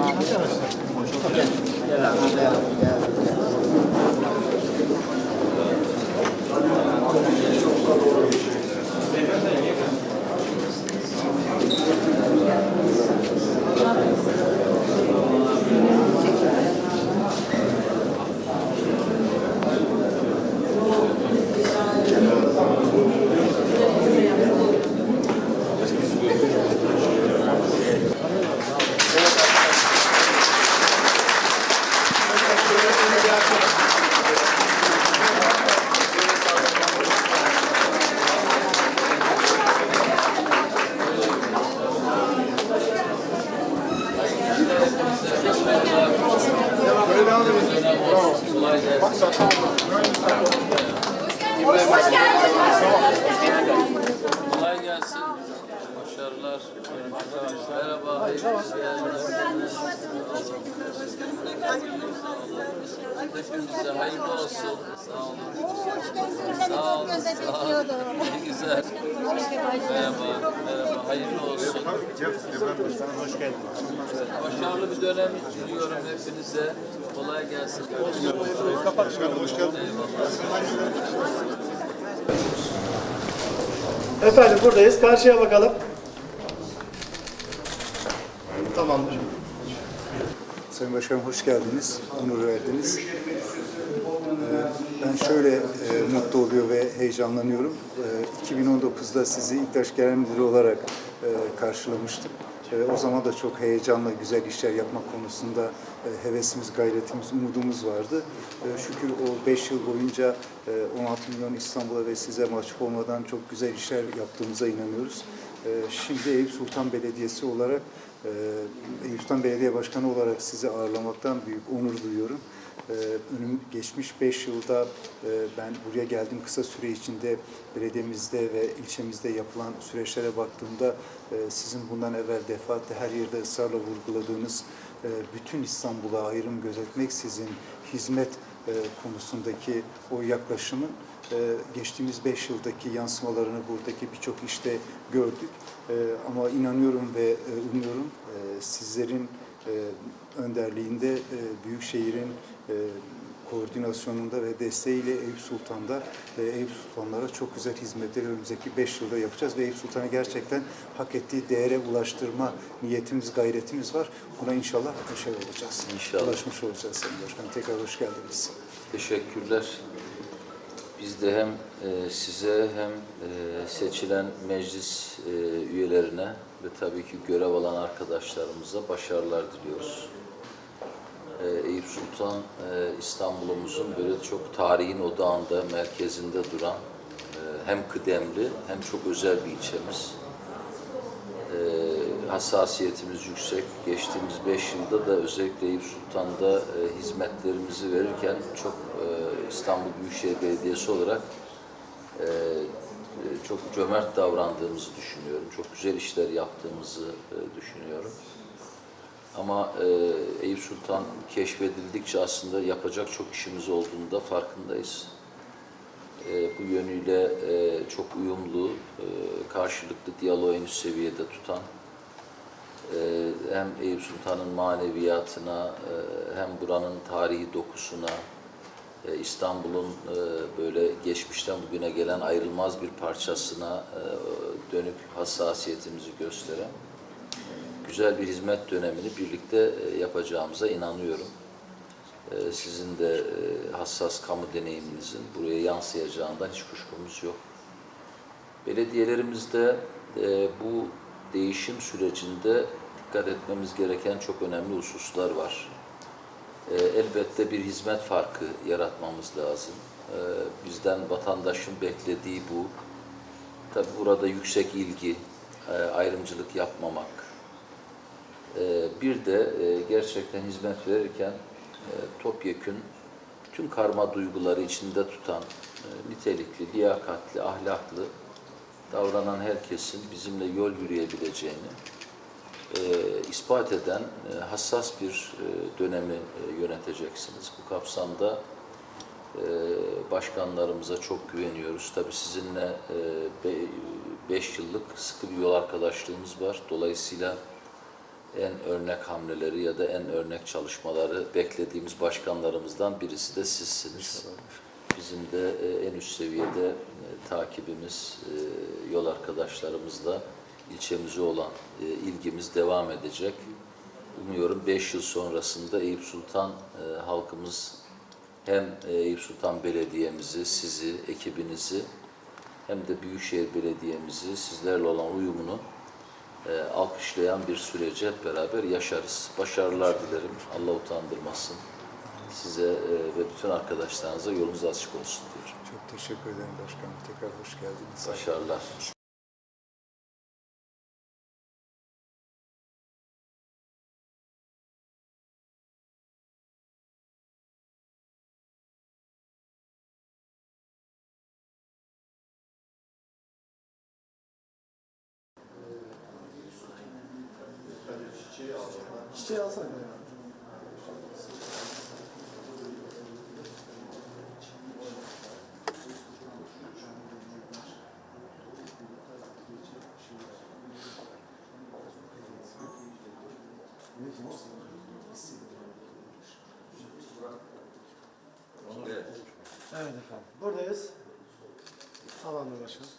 abi. Gel, gel abi. Gel, gel. gel. Boşaltabilir miyiz? Kolay gelsin. Başarılar. Merhaba. Hayırlı işler. Hepinize hayırlı olsun. Sağ olun. Sağ olun. Sağ olun. Ne güzel. Merhaba. Merhaba. Hayırlı olsun. Hoş geldin. Başarılı bir dönem diliyorum hepinize. Kolay gelsin. Kapat. Hoş geldin. Efendim buradayız. Karşıya bakalım. Tamamdır. Sayın Başkanım hoş geldiniz, onur verdiniz. Ee, Ben şöyle e, mutlu oluyor ve heyecanlanıyorum. Ee, 2019'da sizi İktaş Genel Müdürü olarak e, karşılamıştık. E, O zaman da çok heyecanla güzel işler yapmak konusunda e, hevesimiz, gayretimiz, umudumuz vardı. Şükür o 5 yıl boyunca e, 16 milyon İstanbul'a ve size mahcup olmadan çok güzel işler yaptığımıza inanıyoruz. Şimdi Eyüp Sultan Belediyesi olarak ee, Belediye Başkanı olarak sizi ağırlamaktan büyük onur duyuyorum. Ee, Önüm geçmiş 5 yılda e, ben buraya geldiğim kısa süre içinde belediyemizde ve ilçemizde yapılan süreçlere baktığımda e, sizin bundan evvel defaatle her yerde ısrarla vurguladığınız e, bütün İstanbul'a ayrım gözetmeksizin hizmet konusundaki o yaklaşımın e, geçtiğimiz 5 yıldaki yansımalarını buradaki birçok işte gördük. E, Ama inanıyorum ve e, umuyorum e, sizlerin e, önderliğinde e, Büyükşehir'in e, koordinasyonunda ve desteğiyle Eyüp Sultan'da ve Eyüp Sultanlara çok güzel hizmetleri önümüzdeki 5 yılda yapacağız ve Eyüp Sultan'ı gerçekten hak ettiği değere ulaştırma niyetimiz, gayretimiz var. Buna inşallah başarılı olacağız. İnşallah. Ulaşmış olacağız Sayın Başkanım. Tekrar hoş geldiniz. Teşekkürler. Biz de hem e, size hem e, seçilen meclis e, üyelerine ve tabii ki görev alan arkadaşlarımıza başarılar diliyoruz. E, Eyüp Sultan e, İstanbul'umuzun böyle çok tarihin odağında, merkezinde duran hem kıdemli hem çok özel bir ilçemiz. E, hassasiyetimiz yüksek. Geçtiğimiz beş yılda da özellikle Eyüp Sultan'da e, hizmetlerimizi verirken çok e, İstanbul Büyükşehir Belediyesi olarak e, e, çok cömert davrandığımızı düşünüyorum. Çok güzel işler yaptığımızı e, düşünüyorum. Ama e, Eyüp Sultan keşfedildikçe aslında yapacak çok işimiz olduğunu da farkındayız. E, bu yönüyle e, çok uyumlu, e, karşılıklı diyaloğu en üst seviyede tutan, hem Eyüp Sultan'ın maneviyatına, e, hem buranın tarihi dokusuna, e, İstanbul'un e, böyle geçmişten bugüne gelen ayrılmaz bir parçasına dönük hassasiyetimizi gösteren güzel bir hizmet dönemini birlikte yapacağımıza inanıyorum. Sizin de hassas kamu deneyiminizin buraya yansıyacağından hiç kuşkumuz yok. Belediyelerimizde bu değişim sürecinde dikkat etmemiz gereken çok önemli hususlar var. E, Elbette bir hizmet farkı yaratmamız lazım. E, Bizden vatandaşın beklediği bu. Tabi burada yüksek ilgi, e, ayrımcılık yapmamak, ee, Bir de e, gerçekten hizmet verirken e, topyekün bütün karma duyguları içinde tutan, e, nitelikli, liyakatli, ahlaklı davranan herkesin bizimle yol yürüyebileceğini e, ispat eden e, hassas bir e, dönemi e, yöneteceksiniz. Bu kapsamda e, başkanlarımıza çok güveniyoruz. Tabii sizinle 5 yıllık sıkı bir yol arkadaşlığımız var. Dolayısıyla en örnek hamleleri ya da en örnek çalışmaları beklediğimiz başkanlarımızdan birisi de sizsiniz. Bizim de e, en üst seviyede e, takibimiz, e, yol arkadaşlarımızla ilçemize olan e, ilgimiz devam edecek. Umuyorum 5 yıl sonrasında Eyüp Sultan e, halkımız hem e, Eyüp Sultan Belediye'mizi, sizi, ekibinizi hem de Büyükşehir Belediye'mizi sizlerle olan uyumunu e, alkışlayan bir süreci hep beraber yaşarız. Başarılar dilerim. Allah utandırmasın. Size e, ve bütün arkadaşlarınıza yolunuz açık olsun diyorum. Çok teşekkür ederim başkanım. Tekrar hoş geldiniz. Başarılar. Çiçeği alsana. Evet efendim. Buradayız. Tamamdır başkanım.